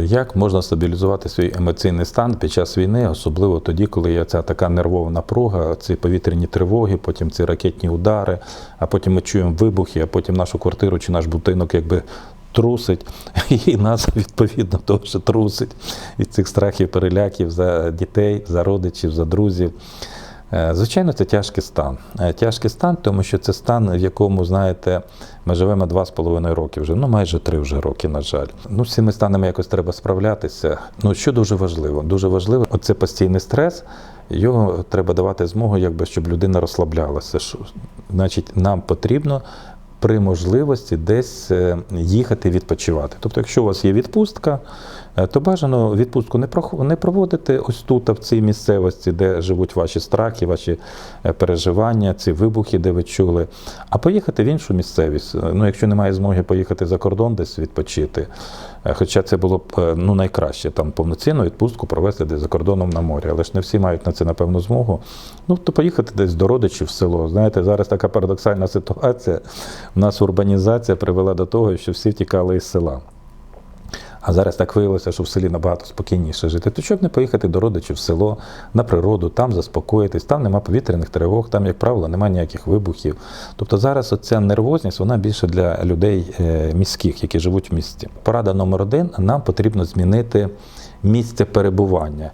Як можна стабілізувати свій емоційний стан під час війни, особливо тоді, коли є ця така нервова напруга, ці повітряні тривоги, потім ці ракетні удари, а потім ми чуємо вибухи, а потім нашу квартиру чи наш будинок якби трусить, і нас відповідно теж трусить від цих страхів, переляків за дітей, за родичів, за друзів. Е, Звичайно, це тяжкий стан. Е, Тяжкий стан, тому що це стан, в якому, знаєте, ми живемо два з половиною роки вже, ну майже три вже роки, на жаль. Ну, з цими станами якось треба справлятися. Ну, що дуже важливо? Дуже важливо, оце постійний стрес, його треба давати змогу, якби, щоб людина розслаблялася. Значить, нам потрібно при можливості десь е, їхати відпочивати. Тобто, якщо у вас є відпустка, то бажано відпустку не проводити ось тут, в цій місцевості, де живуть ваші страхи, ваші е, переживання, ці вибухи, де ви чули, а поїхати в іншу місцевість. Е, Ну, якщо немає змоги поїхати за кордон десь відпочити, е, хоча це було б е, ну, найкраще там повноцінну відпустку провести десь за кордоном на морі, але ж не всі мають на це напевно змогу. Ну, то поїхати десь до родичів в село. Знаєте, зараз така парадоксальна ситуація. У нас урбанізація привела до того, що всі втікали із села. А зараз так виявилося, що в селі набагато спокійніше жити. То щоб не поїхати до родичів в село, на природу, там заспокоїтись, там нема повітряних тривог, там, як правило, немає ніяких вибухів. Тобто зараз оця нервозність вона більше для людей е, міських, які живуть в місті. Порада номер один: нам потрібно змінити місце перебування.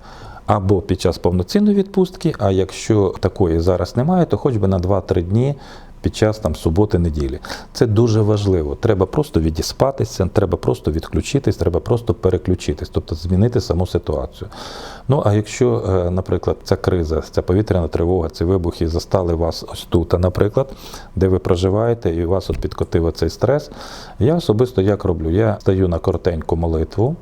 Або під час повноцінної відпустки, а якщо такої зараз немає, то хоч би на 2-3 дні під час там суботи, неділі. Це дуже важливо. Треба просто відіспатися, треба просто відключитись, треба просто переключитись, тобто змінити саму ситуацію. Ну а якщо, е, наприклад, ця криза, ця повітряна тривога, ці вибухи застали вас ось тут, наприклад, де ви проживаєте, і у вас от підкотив цей стрес, я особисто як роблю? Я стаю на коротеньку молитву.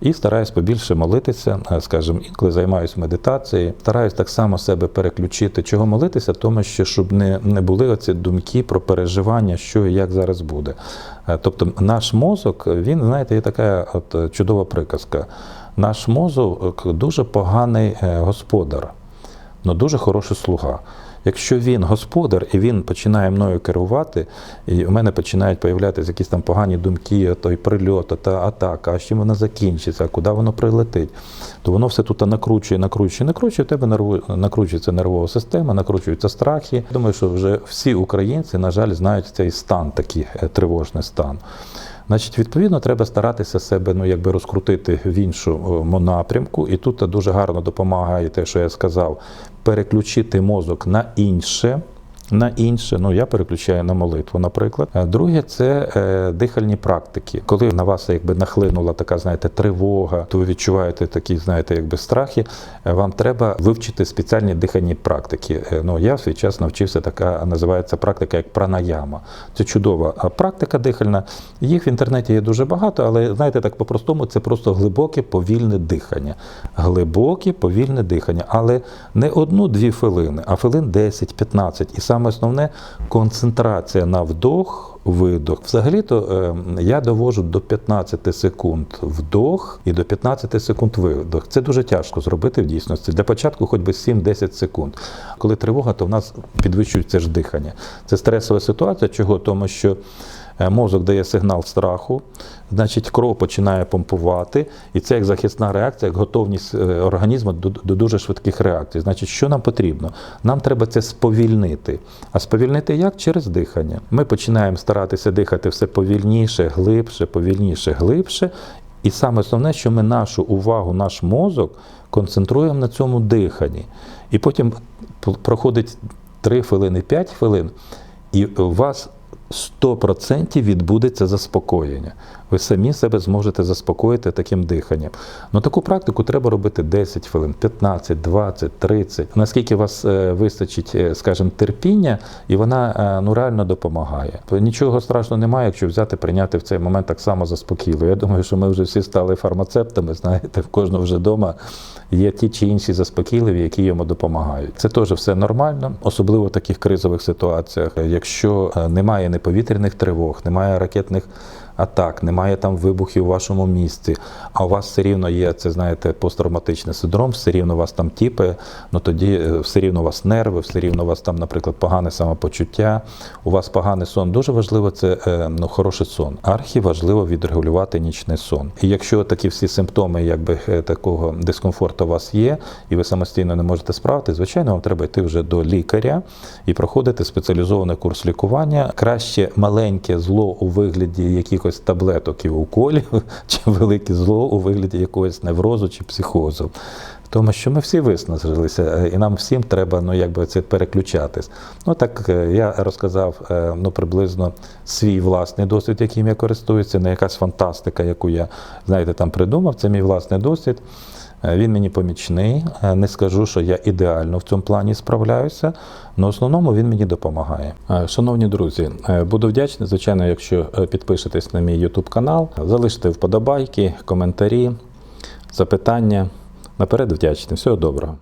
І стараюсь побільше молитися, е, скажімо, інколи займаюся медитацією, стараюсь так само себе переключити. Чого молитися? Тому що щоб не, не були оці думки про переживання, що і як зараз буде. Е, Тобто наш мозок, він, знаєте, є така от е, чудова приказка. Наш мозок дуже поганий господар, але дуже хороший слуга. Якщо він господар і він починає мною керувати, і у мене починають появлятися якісь там погані думки, той прильот, та атака, а з чим вона закінчиться, куди воно прилетить, то воно все тут накручує, накручує, накручує, в тебе нерву, накручується нервова система, накручуються страхи. Думаю, що вже всі українці, на жаль, знають цей стан, такий е, тривожний стан. Значить, відповідно, треба старатися себе ну, якби розкрутити в іншому напрямку. І тут дуже гарно допомагає те, що я сказав, переключити мозок на інше. На інше, ну я переключаю на молитву, наприклад. Друге це е, дихальні практики. Коли на вас якби нахлинула така, знаєте, тривога, то ви відчуваєте такі, знаєте, якби страхи. е, Вам треба вивчити спеціальні дихальні практики. Е, Ну я в свій час навчився така, називається практика як пранаяма. Це чудова практика дихальна. Їх в інтернеті є дуже багато, але знаєте, так по-простому це просто глибоке повільне дихання. Глибоке повільне дихання, але не одну-дві хвилини, а хвилин 10-15. І саме основне концентрація на вдох. Видох. Взагалі-то е, я довожу до 15 секунд вдох і до 15 секунд видох. Це дуже тяжко зробити в дійсності. Для початку хоч би 7-10 секунд. Коли тривога, то в нас підвищується ж дихання. Це стресова ситуація. Чого? Тому що мозок дає сигнал страху, значить кров починає помпувати, і це як захисна реакція, як готовність е, організму до дуже швидких реакцій. Значить, що нам потрібно? Нам треба це сповільнити. А сповільнити як? Через дихання. Ми починаємо старатися дихати все повільніше, глибше, повільніше, глибше. І саме основне, що ми нашу увагу, наш мозок концентруємо на цьому диханні. І потім проходить 3 хвилини, 5 хвилин, і у вас 100% відбудеться заспокоєння. Ви самі себе зможете заспокоїти таким диханням. Ну таку практику треба робити 10 хвилин, 15, 20, 30. Наскільки у вас е, вистачить, е, скажімо, терпіння, і вона е, ну реально допомагає. Нічого страшного немає, якщо взяти, прийняти в цей момент так само заспокійливо. Я думаю, що ми вже всі стали фармацевтами. Знаєте, в кожного вже вдома є ті чи інші заспокійливі, які йому допомагають. Це теж все нормально, особливо в таких кризових ситуаціях. Якщо немає повітряних тривог, немає ракетних атак, немає там вибухів у вашому місті, а у вас все рівно є це, знаєте, посттравматичний синдром, все рівно у вас там тіпи, ну тоді е, все рівно у вас нерви, все рівно у вас там, наприклад, погане самопочуття, у вас поганий сон. Дуже важливо це е, ну, хороший сон. Архі важливо відрегулювати нічний сон. І якщо такі всі симптоми, якби е, такого дискомфорту у вас є, і ви самостійно не можете справити, звичайно, вам треба йти вже до лікаря і проходити спеціалізований курс лікування. Краще маленьке зло у вигляді якихось таблеток і уколів, чи велике зло у вигляді якогось неврозу чи психозу. Тому що ми всі виснажилися, е, і нам всім треба ну, якби це переключатись. Ну так е, я розказав е, ну, приблизно свій власний досвід, яким я користуюся, не якась фантастика, яку я знаєте, там придумав. Це мій власний досвід. Е, Він мені помічний. Е, Не скажу, що я ідеально в цьому плані справляюся, але в основному він мені допомагає. Е, Шановні друзі, буду вдячний, звичайно, якщо підпишетесь на мій YouTube канал, залишите вподобайки, коментарі, запитання. Наперед вдячний. Всього доброго.